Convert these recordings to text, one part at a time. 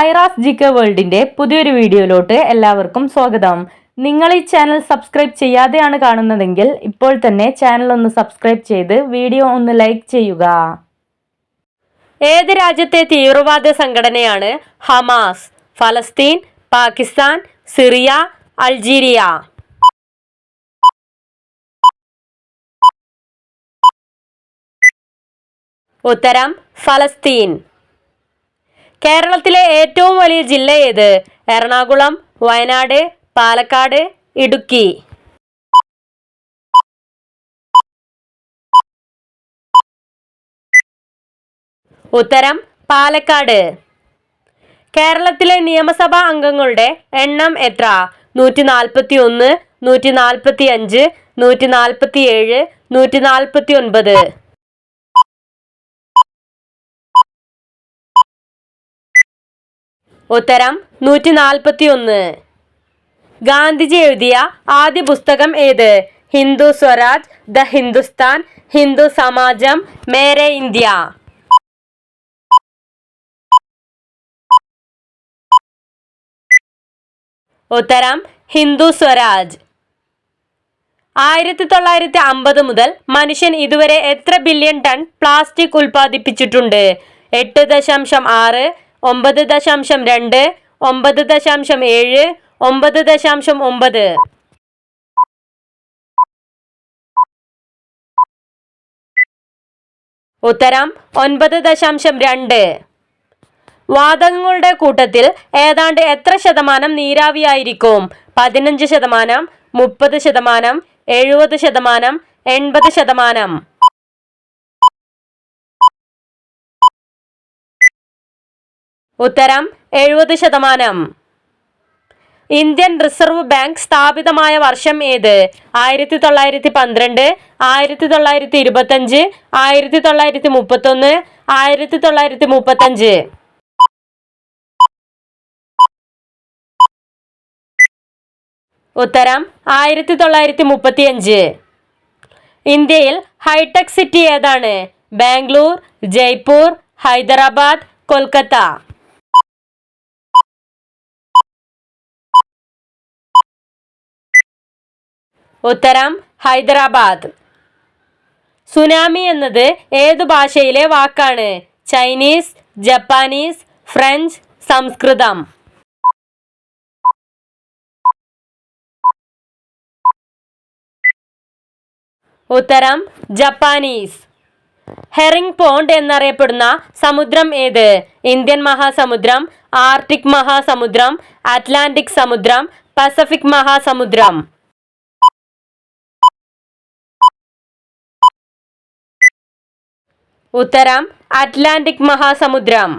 ഐറാസ് ജിക്ക വേൾഡിന്റെ പുതിയൊരു വീഡിയോയിലോട്ട് എല്ലാവർക്കും സ്വാഗതം. നിങ്ങൾ ഈ ചാനൽ സബ്സ്ക്രൈബ് ചെയ്യാതെയാണ് കാണുന്നതെങ്കിൽ ഇപ്പോൾ തന്നെ ചാനൽ ഒന്ന് സബ്സ്ക്രൈബ് ചെയ്ത് വീഡിയോ ഒന്ന് ലൈക്ക് ചെയ്യുക. ഏത് രാജ്യത്തെ തീവ്രവാദ സംഘടനയാണ് ഹമാസ്? ഫലസ്തീൻ പാകിസ്ഥാൻ സിറിയ അൾജീരിയ. ഉത്തരം ഫലസ്തീൻ. കേരളത്തിലെ ഏറ്റവും വലിയ ജില്ല ഏത്? എറണാകുളം വയനാട് പാലക്കാട് ഇടുക്കി. ഉത്തരം പാലക്കാട്. കേരളത്തിലെ നിയമസഭാ അംഗങ്ങളുടെ എണ്ണം എത്ര? നൂറ്റി നാൽപ്പത്തി ഒന്ന് നൂറ്റി നാൽപ്പത്തി അഞ്ച് നൂറ്റി നാൽപ്പത്തി ഏഴ് നൂറ്റി നാൽപ്പത്തി ഒൻപത് ഉത്തരം നൂറ്റി നാൽപ്പത്തി ഒന്ന് ഗാന്ധിജി എഴുതിയ ആദ്യ പുസ്തകം ഏത്? ഹിന്ദു സ്വരാജ് ദ ഹിന്ദുസ്ഥാൻ ഹിന്ദു സമാജം മേരെ ഇന്ത്യ. ഉത്തരം ഹിന്ദു സ്വരാജ്. ആയിരത്തി തൊള്ളായിരത്തി അമ്പത് മുതൽ മനുഷ്യൻ ഇതുവരെ എത്ര ബില്യൺ ടൺ പ്ലാസ്റ്റിക് ഉൽപ്പാദിപ്പിച്ചിട്ടുണ്ട്? എട്ട് ദശാംശം ആറ് ഒമ്പത് ദശാംശം രണ്ട് ഒമ്പത് ദശാംശം ഏഴ് ഒമ്പത് ദശാംശം ഒമ്പത്. ഉത്തരം ഒൻപത് ദശാംശം രണ്ട്. വാതകങ്ങളുടെ കൂട്ടത്തിൽ ഏതാണ്ട് എത്ര ശതമാനം നീരാവിയായിരിക്കും? പതിനഞ്ച് ശതമാനം മുപ്പത് ശതമാനം എഴുപത് ശതമാനം എൺപത് ശതമാനം. ഉത്തരം എഴുപത് ശതമാനം. ഇന്ത്യൻ റിസർവ് ബാങ്ക് സ്ഥാപിതമായ വർഷം ഏത്? ആയിരത്തി തൊള്ളായിരത്തി പന്ത്രണ്ട് ആയിരത്തി തൊള്ളായിരത്തി ഇരുപത്തഞ്ച് ആയിരത്തി തൊള്ളായിരത്തി മുപ്പത്തൊന്ന് ആയിരത്തി തൊള്ളായിരത്തി മുപ്പത്തഞ്ച്. ഉത്തരം ആയിരത്തി തൊള്ളായിരത്തി മുപ്പത്തിയഞ്ച്. ഇന്ത്യയിൽ ഹൈടെക് സിറ്റി ഏതാണ്? ബാംഗ്ലൂർ ജയ്പൂർ ഹൈദരാബാദ് കൊൽക്കത്ത. ഉത്തരം ഹൈദരാബാദ്. സുനാമി എന്നത് ഏത് ഭാഷയിലെ വാക്കാണ്? ചൈനീസ് ജപ്പാനീസ് ഫ്രഞ്ച് സംസ്കൃതം. ഉത്തരം ജപ്പാനീസ്. ഹെറിംഗ് പോണ്ട് എന്നറിയപ്പെടുന്ന സമുദ്രം ഏത്? ഇന്ത്യൻ മഹാസമുദ്രം ആർട്ടിക് മഹാസമുദ്രം അറ്റ്ലാന്റിക് സമുദ്രം പസഫിക് മഹാസമുദ്രം. ഉത്തരം അറ്റ്ലാന്റിക് മഹാസമുദ്രം.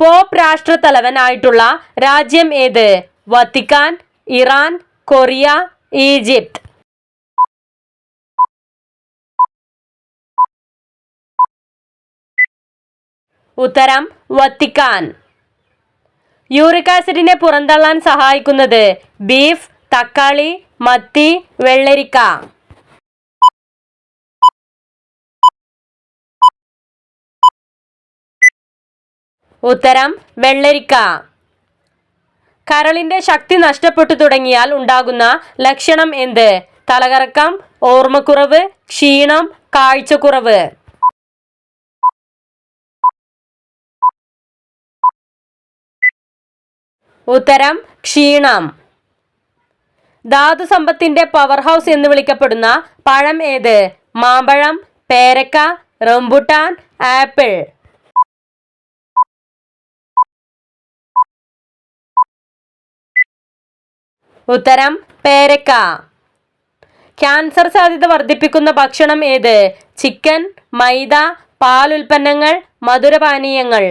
പോപ്പ് രാഷ്ട്ര തലവനായിട്ടുള്ള രാജ്യം ഏത്? Vatican Iran Korea Egypt. ഉത്തരം വത്തിക്കാൻ. യൂറിക് ആസിഡിനെ പുറന്തള്ളാൻ സഹായിക്കുന്നത് ബീഫ് തക്കാളി മത്തി വെള്ളരിക്ക. ഉത്തരം വെള്ളരിക്ക. കരളിന്റെ ശക്തി നഷ്ടപ്പെട്ടു തുടങ്ങിയാൽ ഉണ്ടാകുന്ന ലക്ഷണം എന്ത്? തലകറക്കം ഓർമ്മക്കുറവ് ക്ഷീണം കാഴ്ചക്കുറവ്. ഉത്തരം ക്ഷീണം. ധാതു സമ്പത്തിന്റെ പവർ ഹൗസ് എന്ന് വിളിക്കപ്പെടുന്ന പഴം ഏത്? മാമ്പഴം പേരക്ക റംബുട്ടാൻ ആപ്പിൾ. ഉത്തരം പേരക്ക. ക്യാൻസർ സാധ്യത വർദ്ധിപ്പിക്കുന്ന ഭക്ഷണം ഏത്? ചിക്കൻ മൈദ പാൽ ഉൽപ്പന്നങ്ങൾ മധുരപാനീയങ്ങൾ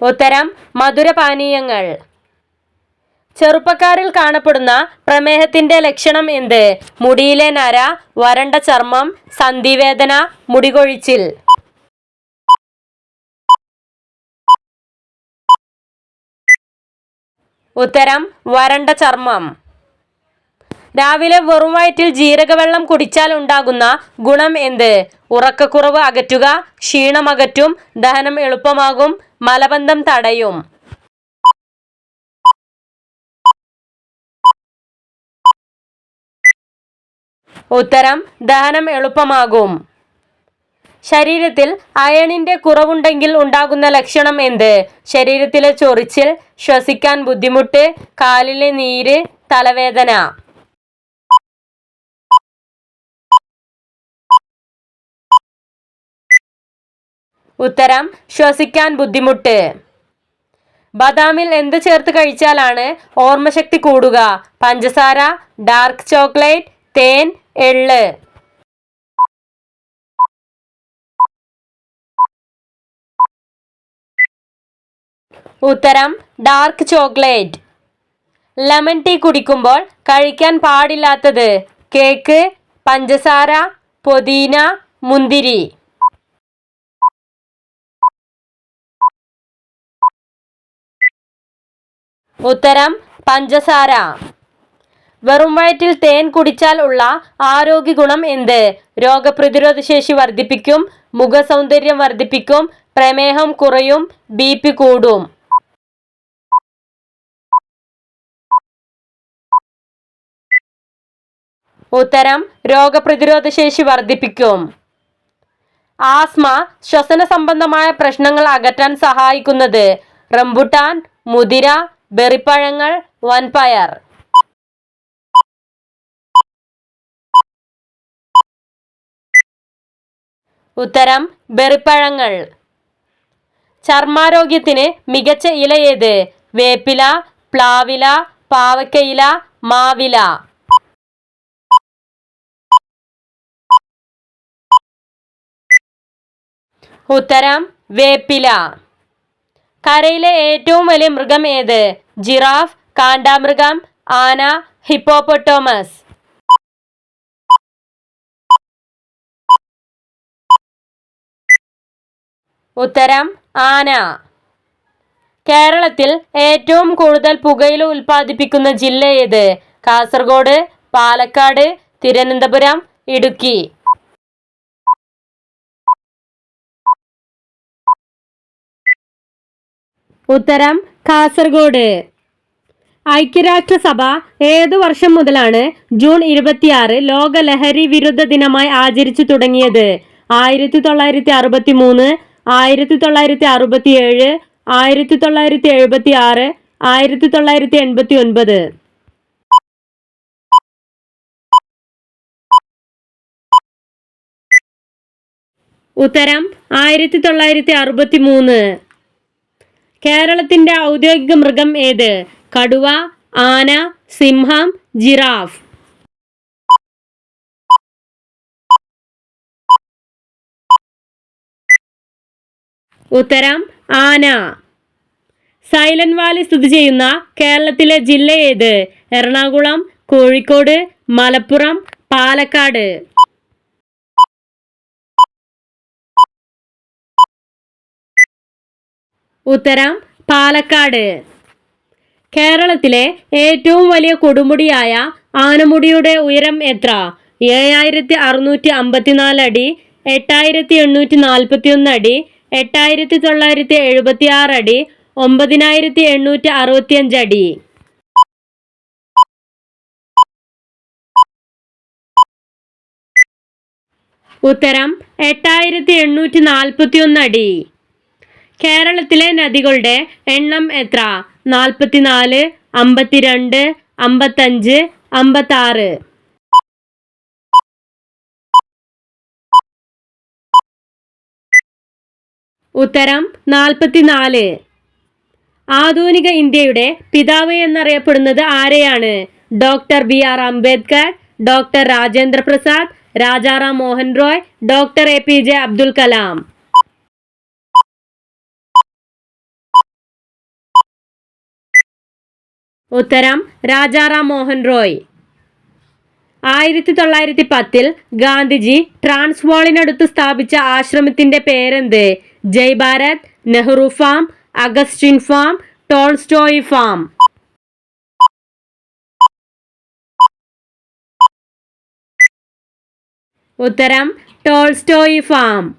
ഉത്തരം മധുരപാനീയങ്ങൾ ചെറുപ്പക്കാരിൽ കാണപ്പെടുന്ന പ്രമേഹത്തിന്റെ ലക്ഷണം എന്ത്? മുടിയിലെ നര വരണ്ട ചർമ്മം സന്ധിവേദന മുടികൊഴിച്ചിൽ. ഉത്തരം വരണ്ട ചർമ്മം. രാവിലെ വെറും വയറ്റിൽ ജീരകവെള്ളം കുടിച്ചാൽ ഉണ്ടാകുന്ന ഗുണം എന്ത്? ഉറക്കക്കുറവ് അകറ്റുക ക്ഷീണം അകറ്റും ദഹനം എളുപ്പമാകും മലബന്ധം തടയും. ഉത്തരം ദഹനം എളുപ്പമാകും. ശരീരത്തിൽ അയണിന്റെ കുറവുണ്ടെങ്കിൽ ഉണ്ടാകുന്ന ലക്ഷണം എന്ത്? ശരീരത്തിലെ ചൊറിച്ചിൽ ശ്വസിക്കാൻ ബുദ്ധിമുട്ട് കാലിലെ നീര് തലവേദന. ഉത്തരം ശ്വസിക്കാൻ ബുദ്ധിമുട്ട്. ബദാമിൽ എന്ത് ചേർത്ത് കഴിച്ചാലാണ് ഓർമ്മശക്തി കൂടുക? പഞ്ചസാര ഡാർക്ക് ചോക്ലേറ്റ് തേൻ എള്ള്. ഉത്തരം ഡാർക്ക് ചോക്ലേറ്റ് ലെമൺ ടീ കുടിക്കുമ്പോൾ കഴിക്കാൻ പാടില്ലാത്തത് കേക്ക് പഞ്ചസാര പൊതീന മുന്തിരി. ഉത്തരം പഞ്ചസാര. വെറും വയറ്റിൽ തേൻ കുടിച്ചാൽ ഉള്ള ആരോഗ്യ ഗുണം എന്ത്? രോഗപ്രതിരോധ ശേഷി വർദ്ധിപ്പിക്കും മുഖസൗന്ദര്യം വർദ്ധിപ്പിക്കും പ്രമേഹം കുറയും ബി കൂടും. ഉത്തരം രോഗപ്രതിരോധ ശേഷി വർദ്ധിപ്പിക്കും. ആസ്മ ശ്വസന സംബന്ധമായ പ്രശ്നങ്ങൾ അകറ്റാൻ സഹായിക്കുന്നത് റംബുട്ടാൻ മുതിര ബെറിപ്പഴങ്ങൾ വൻപയർ. ഉത്തരം ബെറിപ്പഴങ്ങൾ. ചർമാരോഗ്യത്തിന് മികച്ച ഇല ഏത്? വേപ്പില പ്ലാവില പാവക്കയില മാവില. ഉത്തരം വേപ്പില. കരയിലെ ഏറ്റവും വലിയ മൃഗം ഏത്? ജിറാഫ് കാണ്ടാമൃഗം ആന ഹിപ്പോപ്പൊട്ടോമസ്. ഉത്തരം ആന. കേരളത്തിൽ ഏറ്റവും കൂടുതൽ പുകയില ഉൽപ്പാദിപ്പിക്കുന്ന ജില്ല ഏത്? കാസർഗോഡ് പാലക്കാട് തിരുവനന്തപുരം ഇടുക്കി. ഉത്തരം കാസർഗോഡ്. ഐക്യരാഷ്ട്രസഭ ഏതു വർഷം മുതലാണ് ജൂൺ ഇരുപത്തിയാറ് ലോക ലഹരി വിരുദ്ധ ദിനമായി ആചരിച്ചു തുടങ്ങിയത്? ആയിരത്തി തൊള്ളായിരത്തി അറുപത്തി മൂന്ന് ആയിരത്തി തൊള്ളായിരത്തി അറുപത്തി ഏഴ് ആയിരത്തി തൊള്ളായിരത്തി എഴുപത്തി ആറ് ആയിരത്തി തൊള്ളായിരത്തി എൺപത്തി ഒൻപത് ഉത്തരം ആയിരത്തി തൊള്ളായിരത്തി അറുപത്തി മൂന്ന് കേരളത്തിന്റെ ഔദ്യോഗിക മൃഗം ഏത്? കടുവ ആന സിംഹം ജിറാഫ്. ഉത്തരം ആന. സൈലന്റ് വാലി സ്ഥിതി ചെയ്യുന്ന കേരളത്തിലെ ജില്ല ഏത്? എറണാകുളം കോഴിക്കോട് മലപ്പുറം പാലക്കാട്. ഉത്തരം പാലക്കാട്. കേരളത്തിലെ ഏറ്റവും വലിയ കൊടുമുടിയായ ആനമുടിയുടെ ഉയരം എത്ര? ഏഴായിരത്തി അറുന്നൂറ്റി അമ്പത്തിനാല് അടി എട്ടായിരത്തി എണ്ണൂറ്റി നാൽപ്പത്തി ഒന്ന് അടി എട്ടായിരത്തി തൊള്ളായിരത്തി എഴുപത്തി ആറ് അടി ഒമ്പതിനായിരത്തി എണ്ണൂറ്റി അറുപത്തിയഞ്ച് അടി. ഉത്തരം എട്ടായിരത്തി എണ്ണൂറ്റി നാൽപ്പത്തി ഒന്ന് അടി. കേരളത്തിലെ നദികളുടെ എണ്ണം എത്ര? നാൽപ്പത്തിനാല് അമ്പത്തിരണ്ട് അമ്പത്തഞ്ച് അമ്പത്താറ്. ഉത്തരം നാൽപ്പത്തിനാല്. ആധുനിക ഇന്ത്യയുടെ പിതാവ് എന്നറിയപ്പെടുന്നത് ആരെയാണ്? Doctor B R Ambedkar doctor Rajendra Prasad Rajaram Mohan Roy doctor A P J Abdul Kalam. ഉത്തരം രാജാറാം മോഹൻ റോയ്. ആയിരത്തി തൊള്ളായിരത്തി പത്തിൽ ഗാന്ധിജി ട്രാൻസ്വാളിനടുത്ത് സ്ഥാപിച്ച ആശ്രമത്തിന്റെ പേരെന്ത്? Jai Bharat Nehru farm Augustine farm Tolstoy farm. ഉത്തരം ടോൾസ്റ്റോയി ഫാം.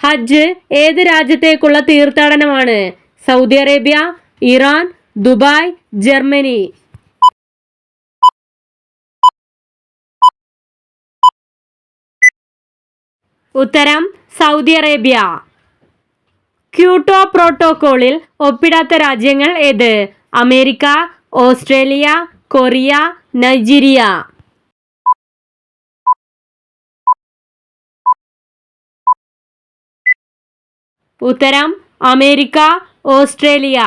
ഹജ്ജ് ഏത് രാജ്യത്തേക്കുള്ള തീർത്ഥാടനമാണ്? Saudi Arabia Iran Dubai Germany. ഉത്തരം സൗദി അറേബ്യ. ക്യൂട്ടോ പ്രോട്ടോകോളിൽ ഒപ്പിടാത്ത രാജ്യങ്ങൾ ഏത്? America Australia Korea Nigeria. ഉത്തരം അമേരിക്ക ഓസ്ട്രേലിയ.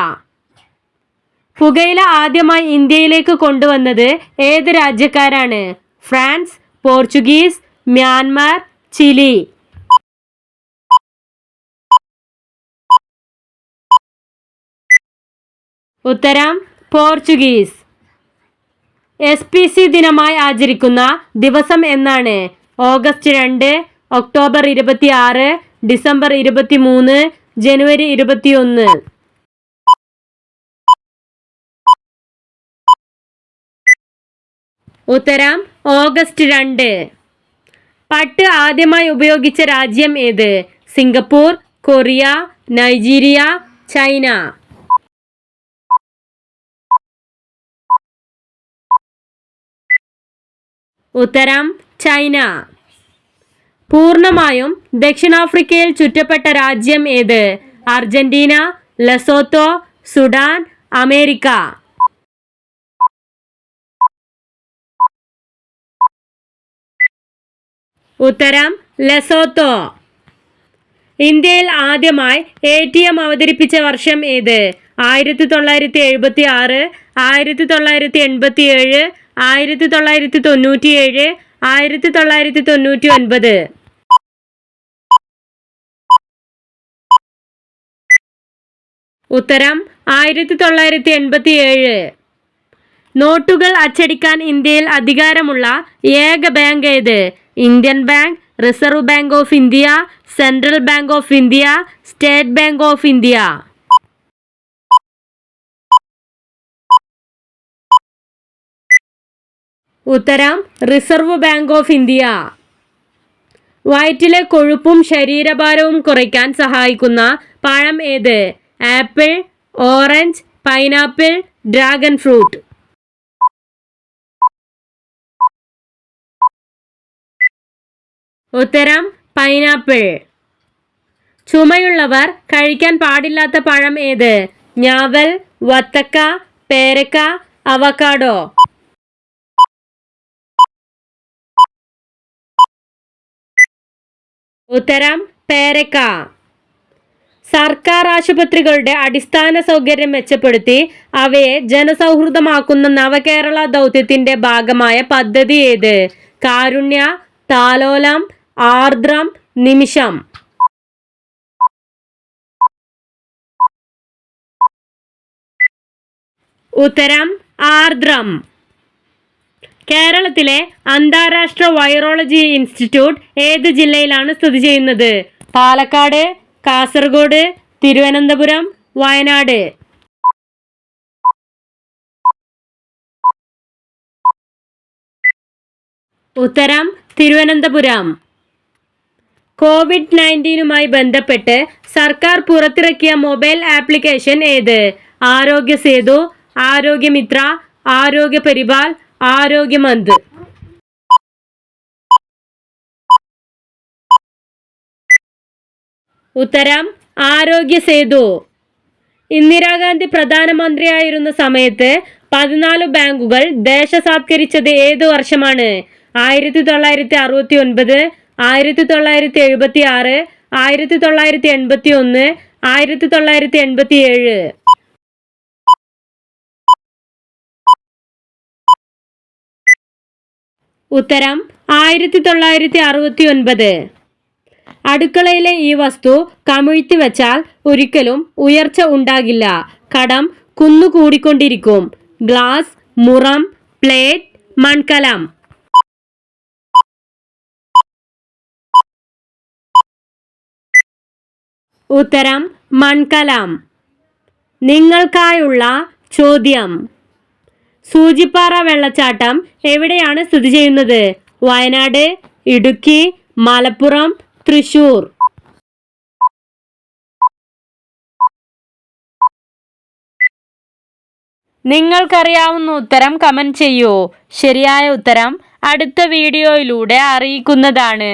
പുകയില ആദ്യമായി ഇന്ത്യയിലേക്ക് കൊണ്ടുവന്നത് ഏത് രാജ്യക്കാരാണ്? France Portuguese Myanmar Chile. ഉത്തരം പോർച്ചുഗീസ്. എസ് പി സി ദിനമായി ആചരിക്കുന്ന ദിവസം എന്നാണ്. ഓഗസ്റ്റ് രണ്ട് ഒക്ടോബർ ഇരുപത്തി ആറ് ഡിസംബർ ഇരുപത്തി മൂന്ന് ജനുവരി ഇരുപത്തിയൊന്ന്. ഉത്തരം ഓഗസ്റ്റ് രണ്ട്. പട്ട് ആദ്യമായി ഉപയോഗിച്ച രാജ്യം ഏത്? Singapore Korea Nigeria China. ഉത്തരം ചൈന. പൂർണമായും ദക്ഷിണാഫ്രിക്കയിൽ ചുറ്റപ്പെട്ട രാജ്യം ഏത്? Argentina Lesotho Sudan America. ഉത്തരം ലെസോത്തോ. ഇന്ത്യയിൽ ആദ്യമായി എ ടി എം അവതരിപ്പിച്ച വർഷം ഏത്? ആയിരത്തി തൊള്ളായിരത്തി എഴുപത്തി ആറ് ആയിരത്തി തൊള്ളായിരത്തി എൺപത്തി ഏഴ് ആയിരത്തി തൊള്ളായിരത്തി തൊണ്ണൂറ്റി ഏഴ് ആയിരത്തി തൊള്ളായിരത്തി തൊണ്ണൂറ്റി ഒൻപത് ഉത്തരം ആയിരത്തി തൊള്ളായിരത്തി എൺപത്തി ഏഴ് നോട്ടുകൾ അച്ചടിക്കാൻ ഇന്ത്യയിൽ അധികാരമുള്ള ഏക ബാങ്ക് ഏത്? Indian bank Reserve Bank of India Central Bank of India State Bank of India ഉത്തരം റിസർവ് ബാങ്ക് ഓഫ് ഇന്ത്യ വയറ്റിലെ കൊഴുപ്പും ശരീരഭാരവും കുറയ്ക്കാൻ സഹായിക്കുന്ന പഴം ഏത്? Apple orange pineapple dragon fruit. ഉത്തരം പൈനാപ്പിൾ ചുമയുള്ളവർ കഴിക്കാൻ പാടില്ലാത്ത പഴം ഏത്? ഞാവൽ വത്തക്ക പേരക്ക അവക്കാഡോ ഉത്തരം പേരക്ക. സർക്കാർ ആശുപത്രികളുടെ അടിസ്ഥാന സൗകര്യം മെച്ചപ്പെടുത്തി അവയെ ജനസൗഹൃദമാക്കുന്ന നവകേരള ദൗത്യത്തിന്റെ ഭാഗമായ പദ്ധതി ഏത്? കാരുണ്യ താലോലം ആർദ്രം നിമിഷം. ഉത്തരം ആർദ്രം. കേരളത്തിലെ അന്താരാഷ്ട്ര വൈറോളജി ഇൻസ്റ്റിറ്റ്യൂട്ട് ഏത് ജില്ലയിലാണ് സ്ഥിതി ചെയ്യുന്നത്? പാലക്കാട് കാസർഗോഡ് തിരുവനന്തപുരം വയനാട്. ഉത്തരം തിരുവനന്തപുരം. കോവിഡ് നയന്റീനുമായി ബന്ധപ്പെട്ട് സർക്കാർ പുറത്തിറക്കിയ മൊബൈൽ ആപ്ലിക്കേഷൻ ഏത്? ആരോഗ്യ സേതു ആരോഗ്യമിത്ര ആരോഗ്യ പരിപാൽ ആരോഗ്യമന്ത്. ഉത്തരം ആരോഗ്യ സേതു ഇന്ദിരാഗാന്ധി പ്രധാനമന്ത്രിയായിരുന്ന സമയത്ത് പതിനാല് ബാങ്കുകൾ ദേശസാത്കരിച്ചത് ഏത് വർഷമാണ്? ആയിരത്തി തൊള്ളായിരത്തി അറുപത്തി ഒൻപത് ആയിരത്തി തൊള്ളായിരത്തി എഴുപത്തി ആറ് ആയിരത്തി തൊള്ളായിരത്തി എൺപത്തി ഒന്ന് ആയിരത്തി തൊള്ളായിരത്തി എൺപത്തി ഏഴ് ഉത്തരം ആയിരത്തി തൊള്ളായിരത്തി അറുപത്തി ഒൻപത് അടുക്കളയിലെ ഈ വസ്തു കമിഴ്ത്തി വച്ചാൽ ഒരിക്കലും ഉയർച്ച ഉണ്ടാകില്ല. കടം കുന്നുകൂടിക്കൊണ്ടിരിക്കും. ഗ്ലാസ് മുറം പ്ലേറ്റ് മൺകലം. ഉത്തരം മൺകലം. നിങ്ങൾക്കായുള്ള ചോദ്യം. സൂചിപ്പാറ വെള്ളച്ചാട്ടം എവിടെയാണ് സ്ഥിതി ചെയ്യുന്നത്? വയനാട് ഇടുക്കി മലപ്പുറം തൃശൂർ. നിങ്ങൾക്കറിയാവുന്ന ഉത്തരം കമന്റ് ചെയ്യൂ. ശരിയായ ഉത്തരം അടുത്ത വീഡിയോയിലൂടെ അറിയിക്കുന്നതാണ്.